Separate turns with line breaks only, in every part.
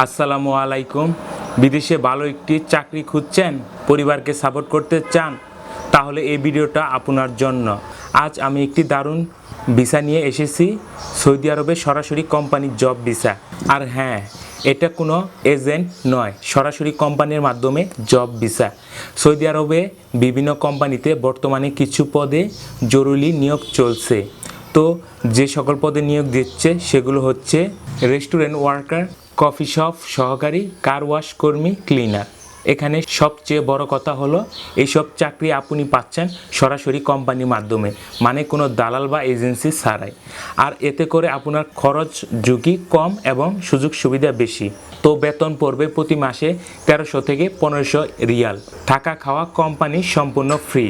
আসসালামু আলাইকুম। বিদেশে ভালো একটি চাকরি খুঁজছেন, পরিবারকে সাপোর্ট করতে চান, তাহলে এই ভিডিওটা আপনার জন্য। আজ আমি একটি দারুণ ভিসা নিয়ে এসেছি, সৌদি আরবে সরাসরি কোম্পানির জব ভিসা আর হ্যাঁ এটা কোনো এজেন্ট নয়, সরাসরি কোম্পানির মাধ্যমে জব ভিসা সৌদি আরবে বিভিন্ন কোম্পানিতে বর্তমানে কিছু পদে জরুরি নিয়োগ চলছে। তো যে সকল পদে নিয়োগ দিচ্ছে, সেগুলো হচ্ছে রেস্টুরেন্ট ওয়ার্কার কফি শপ সহকারী কার ওয়াশ কর্মী ক্লিনার এখানে সবচেয়ে বড় কথা হলো, এইসব চাকরি আপনি পাচ্ছেন সরাসরি কোম্পানির মাধ্যমে মানে কোনো দালাল বা এজেন্সি ছাড়াই। আর এতে করে আপনার খরচ ঝুঁকি কম এবং সুযোগ সুবিধা বেশি। তো বেতন পড়বে প্রতি মাসে তেরোশো থেকে পনেরোশো রিয়াল। থাকা খাওয়া কোম্পানি সম্পূর্ণ ফ্রি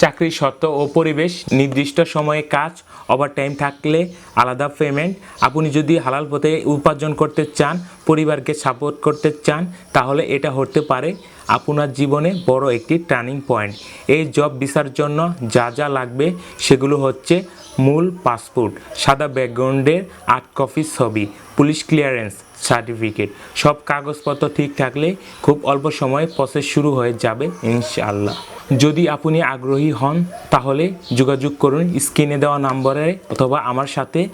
চাকরির শর্ত ও পরিবেশ, নির্দিষ্ট সময়ে কাজ ওভারটাইম থাকলে আলাদা পেমেন্ট আপনি যদি হালাল পথে উপার্জন করতে চান, পরিবারকে সাপোর্ট করতে চান, তাহলে এটা হতে পারে আপনার জীবনে বড় একটি টার্নিং পয়েন্ট এই জব ভিসার জন্য যা যা লাগবে, সেগুলো হচ্ছে মূল পাসপোর্ট সাদা ব্যাকগ্রাউন্ডের আট কপি ছবি। Police clearance certificate. সব কাগজপত্র ঠিক থাকলে খুব অল্প সময়ে প্রসেস শুরু হয়ে যাবে ইনশাআল্লাহ। যদি আপনি আগ্রহী হন, তাহলে যোগাযোগ করুন স্ক্রিনে দেওয়া নম্বরে অথবা আমার সাথে।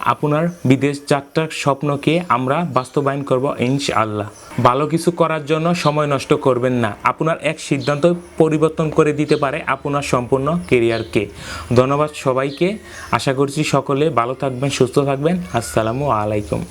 আপনার বিদেশ যাত্রার স্বপ্নকে আমরা বাস্তবায়ন করব ইনশাআল্লাহ। ভালো কিছু করার জন্য সময় নষ্ট করবেন না। আপনার এক সিদ্ধান্ত পরিবর্তন করে দিতে পারে আপনার সম্পূর্ণ কেরিয়ারকে ধন্যবাদ সবাইকে। আশা করছি সকলে ভালো থাকবেন, সুস্থ থাকবেন। আসসালামু আলাইকুম।